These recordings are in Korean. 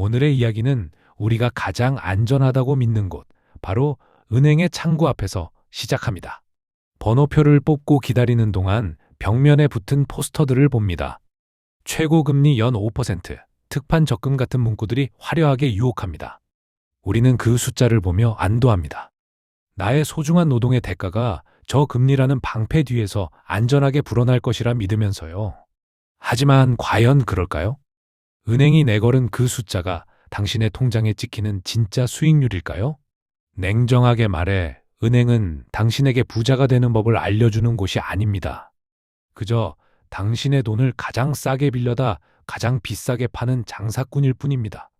오늘의 이야기는 우리가 가장 안전하다고 믿는 곳, 바로 은행의 창구 앞에서 시작합니다. 번호표를 뽑고 기다리는 동안 벽면에 붙은 포스터들을 봅니다. 최고 금리 연 5%, 특판 적금 같은 문구들이 화려하게 유혹합니다. 우리는 그 숫자를 보며 안도합니다. 나의 소중한 노동의 대가가 저 금리라는 방패 뒤에서 안전하게 불어날 것이라 믿으면서요. 하지만 과연 그럴까요? 은행이 내걸은 그 숫자가 당신의 통장에 찍히는 진짜 수익률일까요? 냉정하게 말해 은행은 당신에게 부자가 되는 법을 알려주는 곳이 아닙니다. 그저 당신의 돈을 가장 싸게 빌려다 가장 비싸게 파는 장사꾼일 뿐입니다.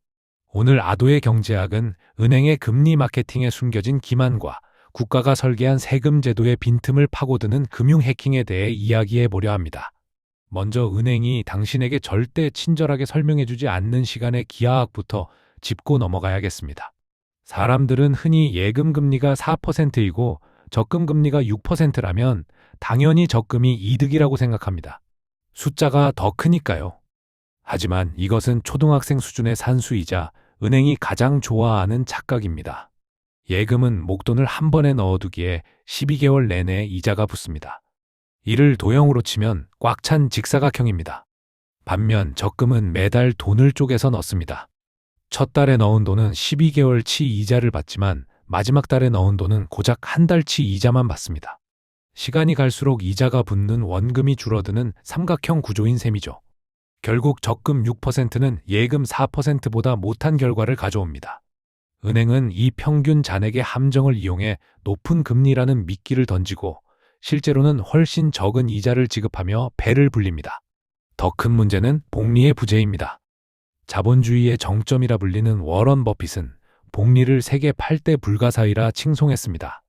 오늘 아도의 경제학은 은행의 금리 마케팅에 숨겨진 기만과 국가가 설계한 세금 제도의 빈틈을 파고드는 금융 해킹에 대해 이야기해 보려 합니다. 먼저 은행이 당신에게 절대 친절하게 설명해 주지 않는 시간의 기하학부터 짚고 넘어가야겠습니다. 사람들은 흔히 예금 금리가 4%이고 적금 금리가 6%라면 당연히 적금이 이득이라고 생각합니다. 숫자가 더 크니까요. 하지만 이것은 초등학생 수준의 산수이자 은행이 가장 좋아하는 착각입니다. 예금은 목돈을 한 번에 넣어두기에 12개월 내내 이자가 붙습니다. 이를 도형으로 치면 꽉 찬 직사각형입니다. 반면 적금은 매달 돈을 쪼개서 넣습니다. 첫 달에 넣은 돈은 12개월치 이자를 받지만 마지막 달에 넣은 돈은 고작 한 달치 이자만 받습니다. 시간이 갈수록 이자가 붙는 원금이 줄어드는 삼각형 구조인 셈이죠. 결국 적금 6%는 예금 4%보다 못한 결과를 가져옵니다. 은행은 이 평균 잔액의 함정을 이용해 높은 금리라는 미끼를 던지고 실제로는 훨씬 적은 이자를 지급하며 배를 불립니다. 더 큰 문제는 복리의 부재입니다. 자본주의의 정점이라 불리는 워런 버핏은 복리를 세계 8대 불가사의라 칭송했습니다.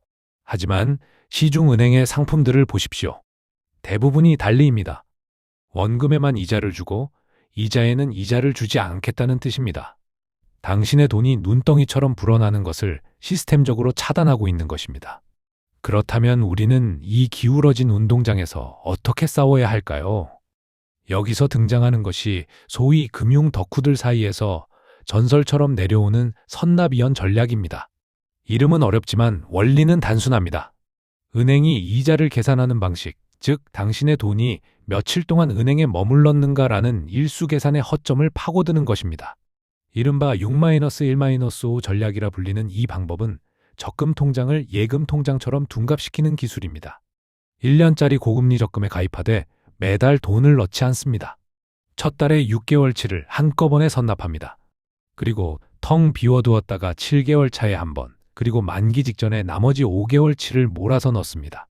하지만 시중은행의 상품들을 보십시오. 대부분이 달리입니다. 원금에만 이자를 주고 이자에는 이자를 주지 않겠다는 뜻입니다. 당신의 돈이 눈덩이처럼 불어나는 것을 시스템적으로 차단하고 있는 것입니다. 그렇다면 우리는 이 기울어진 운동장에서 어떻게 싸워야 할까요? 여기서 등장하는 것이 소위 금융 덕후들 사이에서 전설처럼 내려오는 선납이연 전략입니다. 이름은 어렵지만 원리는 단순합니다. 은행이 이자를 계산하는 방식, 즉 당신의 돈이 며칠 동안 은행에 머물렀는가라는 일수 계산의 허점을 파고드는 것입니다. 이른바 6-1-5 전략이라 불리는 이 방법은 적금 통장을 예금 통장처럼 둔갑시키는 기술입니다. 1년짜리 고금리 적금에 가입하되 매달 돈을 넣지 않습니다. 첫 달에 6개월치를 한꺼번에 선납합니다. 그리고 텅 비워두었다가 7개월 차에 한 번, 그리고 만기 직전에 나머지 5개월치를 몰아서 넣습니다.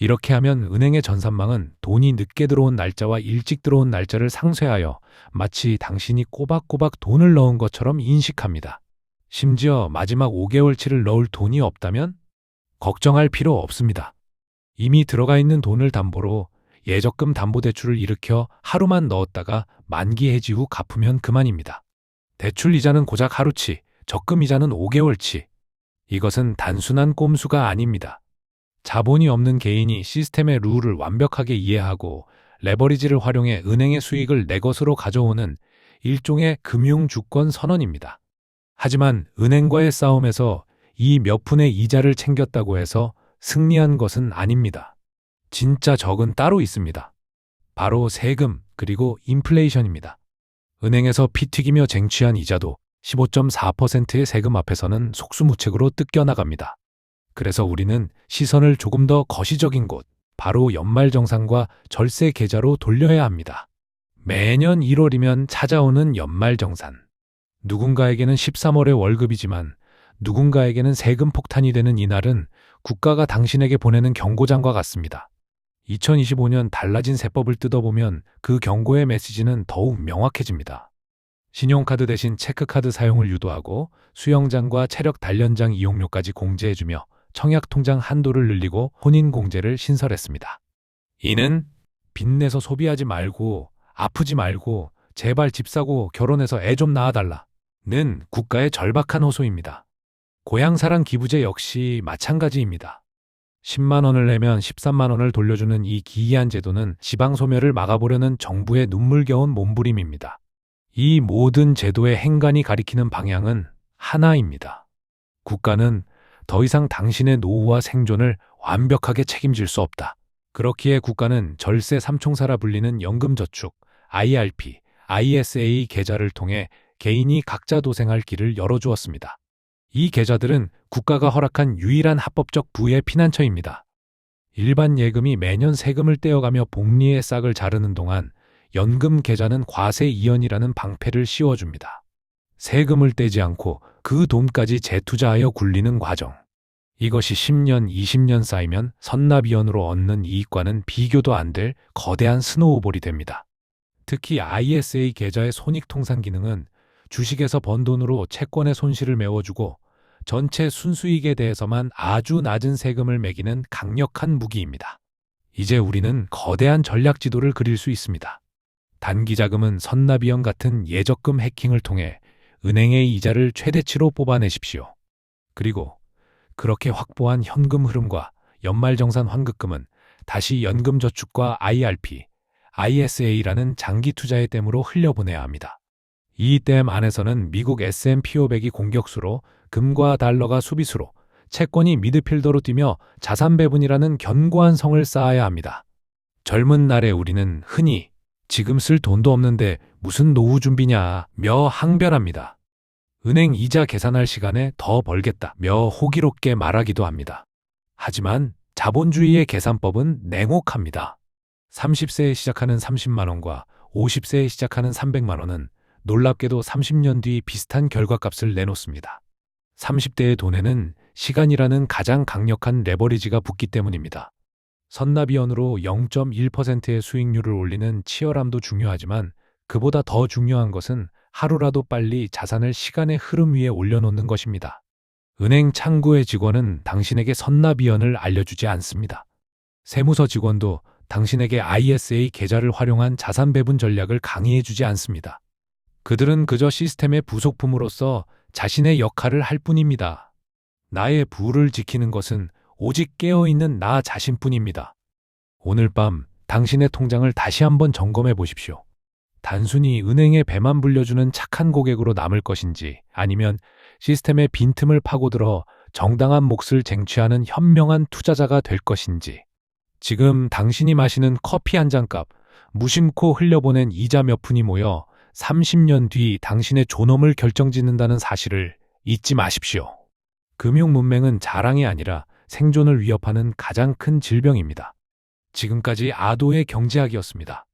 이렇게 하면 은행의 전산망은 돈이 늦게 들어온 날짜와 일찍 들어온 날짜를 상쇄하여 마치 당신이 꼬박꼬박 돈을 넣은 것처럼 인식합니다. 심지어 마지막 5개월치를 넣을 돈이 없다면 걱정할 필요 없습니다. 이미 들어가 있는 돈을 담보로 예적금 담보대출을 일으켜 하루만 넣었다가 만기 해지 후 갚으면 그만입니다. 대출 이자는 고작 하루치, 적금 이자는 5개월치. 이것은 단순한 꼼수가 아닙니다. 자본이 없는 개인이 시스템의 룰을 완벽하게 이해하고 레버리지를 활용해 은행의 수익을 내 것으로 가져오는 일종의 금융 주권 선언입니다. 하지만 은행과의 싸움에서 이 몇 푼의 이자를 챙겼다고 해서 승리한 것은 아닙니다. 진짜 적은 따로 있습니다. 바로 세금 그리고 인플레이션입니다. 은행에서 피 튀기며 쟁취한 이자도 15.4%의 세금 앞에서는 속수무책으로 뜯겨나갑니다. 그래서 우리는 시선을 조금 더 거시적인 곳, 바로 연말정산과 절세 계좌로 돌려야 합니다. 매년 1월이면 찾아오는 연말정산. 누군가에게는 13월의 월급이지만 누군가에게는 세금 폭탄이 되는 이날은 국가가 당신에게 보내는 경고장과 같습니다. 2025년 달라진 세법을 뜯어보면 그 경고의 메시지는 더욱 명확해집니다. 신용카드 대신 체크카드 사용을 유도하고 수영장과 체력 단련장 이용료까지 공제해주며 청약통장 한도를 늘리고 혼인공제를 신설했습니다. 이는 빚내서 소비하지 말고 아프지 말고 제발 집 사고 결혼해서 애 좀 낳아달라. 는 국가의 절박한 호소입니다. 고향사랑 기부제 역시 마찬가지입니다. 10만 원을 내면 13만 원을 돌려주는 이 기이한 제도는 지방 소멸을 막아보려는 정부의 눈물겨운 몸부림입니다. 이 모든 제도의 행간이 가리키는 방향은 하나입니다. 국가는 더 이상 당신의 노후와 생존을 완벽하게 책임질 수 없다. 그렇기에 국가는 절세 삼총사라 불리는 연금저축, IRP, ISA 계좌를 통해 개인이 각자 도생할 길을 열어주었습니다. 이 계좌들은 국가가 허락한 유일한 합법적 부의 피난처입니다. 일반 예금이 매년 세금을 떼어가며 복리의 싹을 자르는 동안 연금 계좌는 과세 이연이라는 방패를 씌워줍니다. 세금을 떼지 않고 그 돈까지 재투자하여 굴리는 과정. 이것이 10년, 20년 쌓이면 선납이연으로 얻는 이익과는 비교도 안 될 거대한 스노우볼이 됩니다. 특히 ISA 계좌의 손익통산 기능은 주식에서 번 돈으로 채권의 손실을 메워주고 전체 순수익에 대해서만 아주 낮은 세금을 매기는 강력한 무기입니다. 이제 우리는 거대한 전략 지도를 그릴 수 있습니다. 단기 자금은 선납이연 같은 예적금 해킹을 통해 은행의 이자를 최대치로 뽑아내십시오. 그리고 그렇게 확보한 현금 흐름과 연말정산 환급금은 다시 연금저축과 IRP, ISA라는 장기 투자의 댐으로 흘려보내야 합니다. 이 댐 안에서는 미국 S&P 500이 공격수로 금과 달러가 수비수로 채권이 미드필더로 뛰며 자산 배분이라는 견고한 성을 쌓아야 합니다. 젊은 날에 우리는 흔히 지금 쓸 돈도 없는데 무슨 노후 준비냐 며 항변합니다. 은행 이자 계산할 시간에 더 벌겠다 며 호기롭게 말하기도 합니다. 하지만 자본주의의 계산법은 냉혹합니다. 30세에 시작하는 30만 원과 50세에 시작하는 300만 원은 놀랍게도 30년 뒤 비슷한 결과값을 내놓습니다. 30대의 돈에는 시간이라는 가장 강력한 레버리지가 붙기 때문입니다. 선납이연으로 0.1%의 수익률을 올리는 치열함도 중요하지만 그보다 더 중요한 것은 하루라도 빨리 자산을 시간의 흐름 위에 올려놓는 것입니다. 은행 창구의 직원은 당신에게 선납이연을 알려주지 않습니다. 세무서 직원도 당신에게 ISA 계좌를 활용한 자산 배분 전략을 강의해주지 않습니다. 그들은 그저 시스템의 부속품으로서 자신의 역할을 할 뿐입니다. 나의 부를 지키는 것은 오직 깨어있는 나 자신뿐입니다. 오늘 밤 당신의 통장을 다시 한번 점검해 보십시오. 단순히 은행에 배만 불려주는 착한 고객으로 남을 것인지 아니면 시스템의 빈틈을 파고들어 정당한 몫을 쟁취하는 현명한 투자자가 될 것인지 지금 당신이 마시는 커피 한 잔값 무심코 흘려보낸 이자 몇 푼이 모여 30년 뒤 당신의 존엄을 결정짓는다는 사실을 잊지 마십시오. 금융 문맹은 자랑이 아니라 생존을 위협하는 가장 큰 질병입니다. 지금까지 아도의 경제학이었습니다.